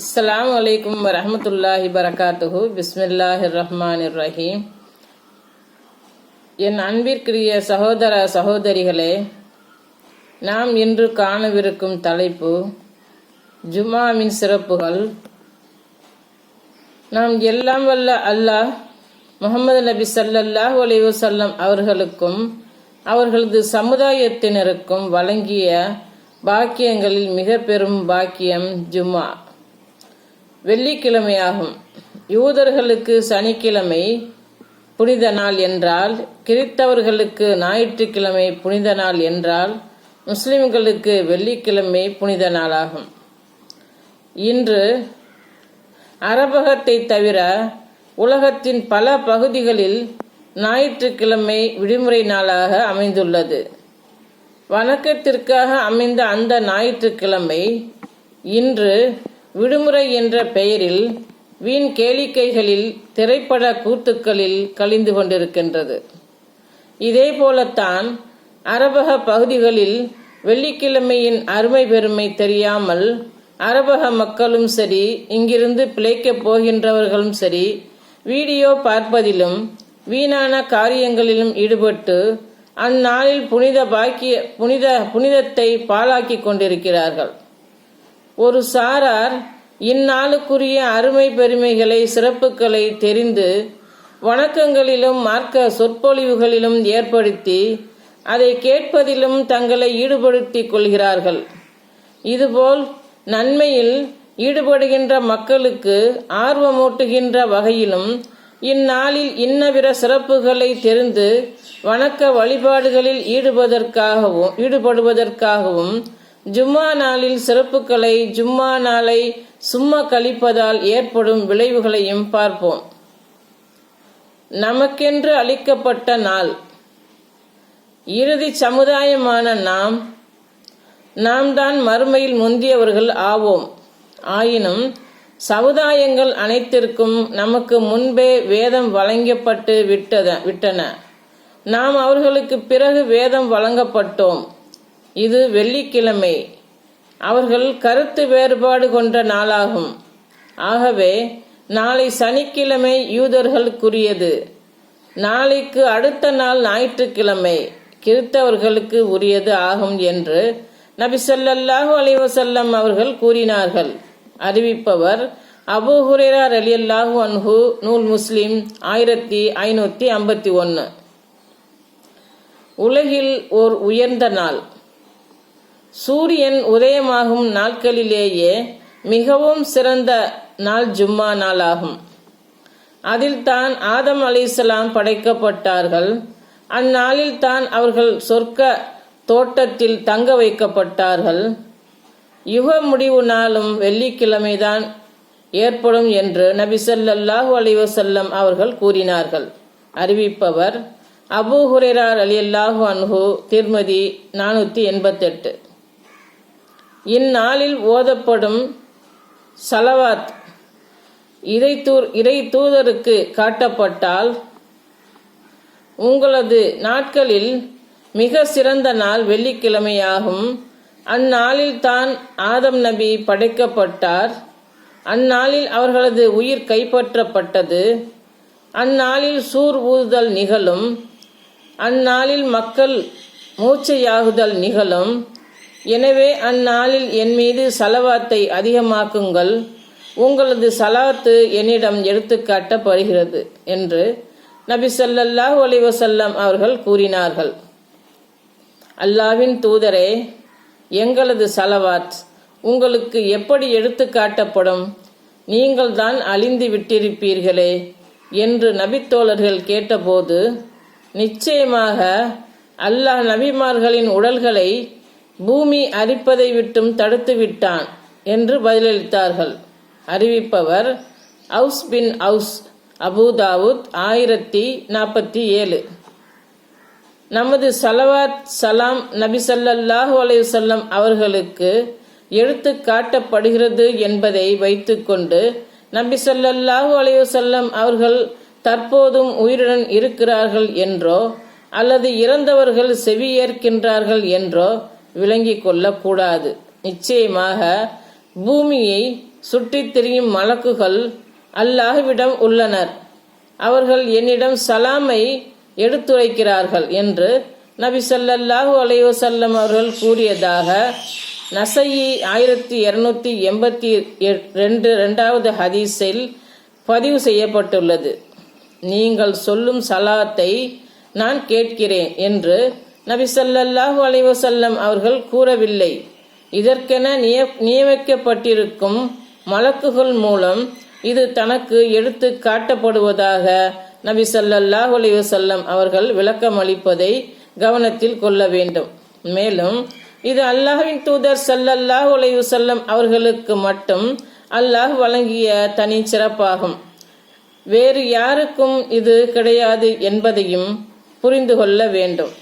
அஸ்லாம் வலைக்கம் வரமத்துல்லாஹி பரகாத்துஹு பிஸ்மில்லாஹி ரஹ்மான் ரஹீம் என் அன்பிற்குரிய சகோதர சகோதரிகளே நாம் இன்று காணவிருக்கும் தலைப்பு ஜுமாவின் சிறப்புகள். நாம் எல்லாம் வல்ல அல்லாஹ் முகமது நபி சல்லல்லாஹ் அலைஹி அவர்களுக்கும் அவர்களது சமுதாயத்தினருக்கும் வழங்கிய பாக்கியங்களில் மிக பெரும் பாக்கியம் ஜும்மா. வெள்ளிக்கிழமையாகும். யூதர்களுக்கு சனிக்கிழமை புனித நாள் என்றால் கிறித்தவர்களுக்கு ஞாயிற்றுக்கிழமை புனித நாள் என்றால் முஸ்லிம்களுக்கு வெள்ளிக்கிழமை புனித நாளாகும். இன்று அரபகத்தை தவிர உலகத்தின் பல பகுதிகளில் ஞாயிற்றுக்கிழமை விடுமுறை நாளாக அமைந்துள்ளது. வணக்கத்திற்காக அமைந்த அந்த ஞாயிற்றுக்கிழமை இன்று விடுமுறை என்ற பெயரில் வீண் கேளிக்கைகளில் திரைப்பட கூத்துக்களில் கழிந்து கொண்டிருக்கின்றது. இதே போலத்தான் அரபக பகுதிகளில் வெள்ளிக்கிழமையின் அருமை பெருமை தெரியாமல் அரபக மக்களும் சரி இங்கிருந்து பிழைக்கப் போகின்றவர்களும் சரி வீடியோ பார்ப்பதிலும் வீணான காரியங்களிலும் ஈடுபட்டு அந்நாளில் புனித பாக்கிய புனித புனிதத்தை பாழாக்கி கொண்டிருக்கிறார்கள். ஒரு சாரார் இந்நாளுக்குரிய அருமை பெருமைகளை சிறப்புகளை தெரிந்து வணக்கங்களிலும் மார்க்க சொற்பொழிவுகளிலும் ஏற்படுத்தி அதை கேட்பதிலும் தங்களை ஈடுபடுத்திக் கொள்கிறார்கள். இதுபோல் நன்மையில் ஈடுபடுகின்ற மக்களுக்கு ஆர்வமூட்டுகின்ற வகையிலும் இந்நாளில் இன்னவிர சிறப்புகளை தெரிந்து வணக்க வழிபாடுகளில் ஈடுபதற்காகவும் ஈடுபடுவதற்காகவும் ஜும்மா நாளில் சிறப்புகளை ஜும்மா நாளை சும்மா கழிப்பதால் ஏற்படும் விளைவுகளையும் பார்ப்போம். நமக்கென்று அளிக்கப்பட்ட நாள். இறுதி சமுதாயமான நாம் நாம் தான் மறுமையில் முந்தியவர்கள் ஆவோம். ஆயினும் சமுதாயங்கள் அனைத்திற்கும் நமக்கு முன்பே வேதம் வழங்கப்பட்டு விட்டத விட்டன. நாம் அவர்களுக்கு பிறகு வேதம் வழங்கப்பட்டோம். இது வெள்ளிக்கிழமை. அவர்கள் கருத்து வேறுபாடு கொண்ட நாளாகும். ஆகவே நாளை சனிக்கிழமை யூதர்களுக்குரியது. நாளைக்கு அடுத்த நாள் ஞாயிற்றுக்கிழமை கிறித்தவர்களுக்கு உரியது ஆகும் என்று நபி சொல்லல்லாஹு அலைவசல்லம் அவர்கள் கூறினார்கள். அறிவிப்பவர் அபு ஹுரேரா ரலியல்லாஹு அன்ஹு நூல் முஸ்லிம் ஆயிரத்தி ஐநூத்தி ஐம்பத்தி ஒன்று உலகில் ஓர் உயர்ந்த நாள். சூரியன் உதயமாகும் நாட்களிலேயே மிகவும் சிறந்த நாள் ஜும்மா நாளாகும். அதில் தான் ஆதம் அலிசலாம் படைக்கப்பட்டார்கள். அந்நாளில் தான் அவர்கள் சொர்க்க தோட்டத்தில் தங்க வைக்கப்பட்டார்கள். யுக முடிவு நாளும் வெள்ளிக்கிழமைதான் ஏற்படும் என்று நபி ஸல்லல்லாஹு அலிவசல்லம் அவர்கள் கூறினார்கள். அறிவிப்பவர் அபு ஹுரேரார் அலி அல்லாஹு அன்ஹு திருமதி நானூற்றி எண்பத்தெட்டு. இந்நாளில் ஓதப்படும் சலவாத் இறை தூர் இறை தூதருக்கு காட்டப்பட்டால் உங்களது நாட்களில் மிக சிறந்த நாள் வெள்ளிக்கிழமையாகும். அந்நாளில் தான் ஆதம் நபி படைக்கப்பட்டார். அந்நாளில் அவர்களது உயிர் கைப்பற்றப்பட்டது. அந்நாளில் சூர் ஊதுதல் நிகழும். அந்நாளில் மக்கள் மூச்சையாகுதல் நிகழும். எனவே அந்நாளில் என் மீது சலவாத்தை அதிகமாக்குங்கள். உங்களது சலாத்து என்னிடம் எடுத்துக்காட்டப்படுகிறது என்று நபி ஸல்லல்லாஹு அலைஹி அவர்கள் கூறினார்கள். அல்லாவின் தூதரே எங்களது சலவாத் உங்களுக்கு எப்படி எடுத்துக்காட்டப்படும் நீங்கள் தான் அழிந்து விட்டிருப்பீர்களே என்று நபித்தோழர்கள் கேட்டபோது நிச்சயமாக அல்லாஹ் நபிமார்களின் உடல்களை பூமி அரிப்பதை விட்டும் தடுத்து விட்டான் என்று பதிலளித்தார்கள். அறிவிப்பவர் Aws bin Aws Abu Dawud ஆயிரத்தி நாற்பத்தி ஏழு. நமது சலவாத் சலாம் நபி ஸல்லல்லாஹு அலையுசல்லம் அவர்களுக்கு எடுத்து காட்டப்படுகிறது என்பதை வைத்துக்கொண்டு நபி சல்லல்லாஹு அலையுசல்லம் அவர்கள் தற்போதும் உயிருடன் இருக்கிறார்கள் என்றோ அல்லது இறந்தவர்கள் செவியேற்கின்றார்கள் என்றோ விளங்கிக் கொள்ளக்கூடாது. நிச்சயமாக பூமியை சுற்றித் திரியும் மலக்குகள் அல்லாஹ்விடம் உள்ளனர். அவர்கள் என்னிடம் சலாமை எடுத்துரைக்கிறார்கள் என்று நபி ஸல்லல்லாஹு அலைவசல்லம் அவர்கள் கூறியதாக நசையி ஆயிரத்தி இருநூத்தி எண்பத்தி ரெண்டு ரெண்டாவது ஹதீஸில் பதிவு செய்யப்பட்டுள்ளது. நீங்கள் சொல்லும் சலாத்தை நான் கேட்கிறேன் என்று நபி ஸல்லல்லாஹு அலைவசல்லம் அவர்கள் கூறவில்லை. இதற்கென நிய- நியமிக்கப்பட்டிருக்கும் மலக்குகள் மூலம் இது தனக்கு எடுத்து காட்டப்படுவதாக நபி சல்லல்லாஹு அலைவசல்லம் அவர்கள் விளக்கம் அளிப்பதை கவனத்தில் கொள்ள வேண்டும். மேலும் இது அல்லாஹ்வின் தூதர் சல்லல்லாஹு அலைவசல்லம் அவர்களுக்கு மட்டும் அல்லாஹ் வழங்கிய தனி சிறப்பாகும். வேறு யாருக்கும் இது கிடையாது என்பதையும் புரிந்து கொள்ள வேண்டும்.